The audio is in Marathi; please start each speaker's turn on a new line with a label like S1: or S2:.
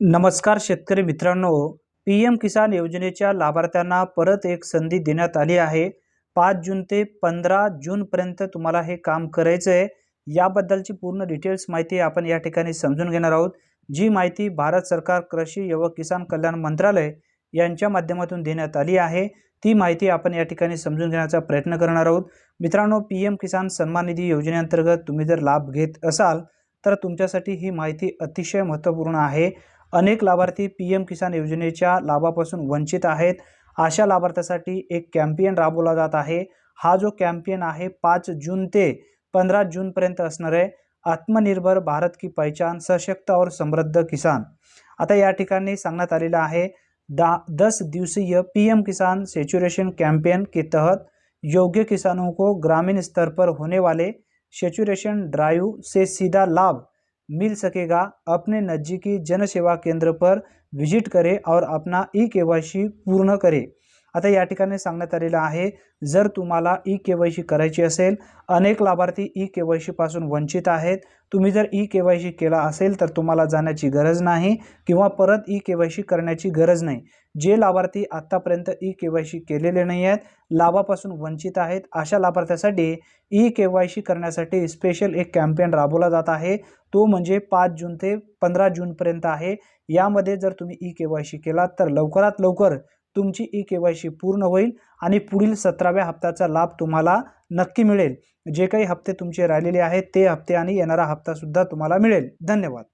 S1: नमस्कार शेतकरी मित्रांनो. पी एम किसान योजनेच्या लाभार्थ्यांना परत एक संधी देण्यात आली आहे. पाच जून ते पंधरा जूनपर्यंत तुम्हाला हे काम करायचं आहे. याबद्दलची पूर्ण डिटेल्स माहिती आपण या ठिकाणी समजून घेणार आहोत. जी माहिती भारत सरकार कृषी व किसान कल्याण मंत्रालय यांच्या माध्यमातून देण्यात आली आहे ती माहिती आपण या ठिकाणी समजून घेण्याचा प्रयत्न करणार आहोत. मित्रांनो पी एम किसान सन्मान निधी योजनेअंतर्गत तुम्ही जर लाभ घेत असाल तर तुमच्यासाठी ही माहिती अतिशय महत्त्वपूर्ण आहे. अनेक लाभार्थी पी एम किसान योजनेच्या लाभापासून वंचित आहेत. अशा लाभार्थ्यासाठी एक कॅम्पेन राबवला जात आहे. हा जो कॅम्पेन आहे पाच जून ते पंधरा जूनपर्यंत असणार आहे. आत्मनिर्भर भारत की पहिचान सशक्त और समृद्ध किसान. आता या ठिकाणी सांगण्यात आलेलं आहे दा दस दिवसीय P M Kisan saturation campaign के तहत योग्य किसानों को ग्रामीण स्तर पर होने वाले सेचुरेशन ड्राइव से सीधा लाभ मिल सकेगा। अपने नज़दीकी जन सेवा केंद्र पर विजिट करें और अपना ई के वाई सी पूर्ण करें। आता या ठिकाणी सांगण्यात आलेलं आहे जर तुम्हाला ई के वाय सी करायची असेल अनेक लाभार्थी ई के वाय सीपासून वंचित आहेत. तुम्ही जर ई के वाय सी केला असेल तर तुम्हाला जाण्याची गरज नाही किंवा परत ई के वाय सी करण्याची गरज नाही. जे लाभार्थी आत्तापर्यंत ई के वाय सी केलेले नाही आहेत लाभापासून वंचित आहेत. अशा लाभार्थ्यासाठी ई के वाय सी करण्यासाठी स्पेशल एक कॅम्पेन राबवला जात आहे. तो म्हणजे पाच जून ते पंधरा जूनपर्यंत आहे. यामध्ये जर तुम्ही ई के वाय सी केलात तर लवकरात लवकर तुमची ई के वाय सी पूर्ण होईल आणि पुढील सतराव्या हप्त्याचा लाभ तुम्हाला नक्की मिळेल. जे काही हप्ते तुमचे राहिलेले आहेत ते हप्ते आणि येणारा हप्तासुद्धा तुम्हाला मिळेल. धन्यवाद.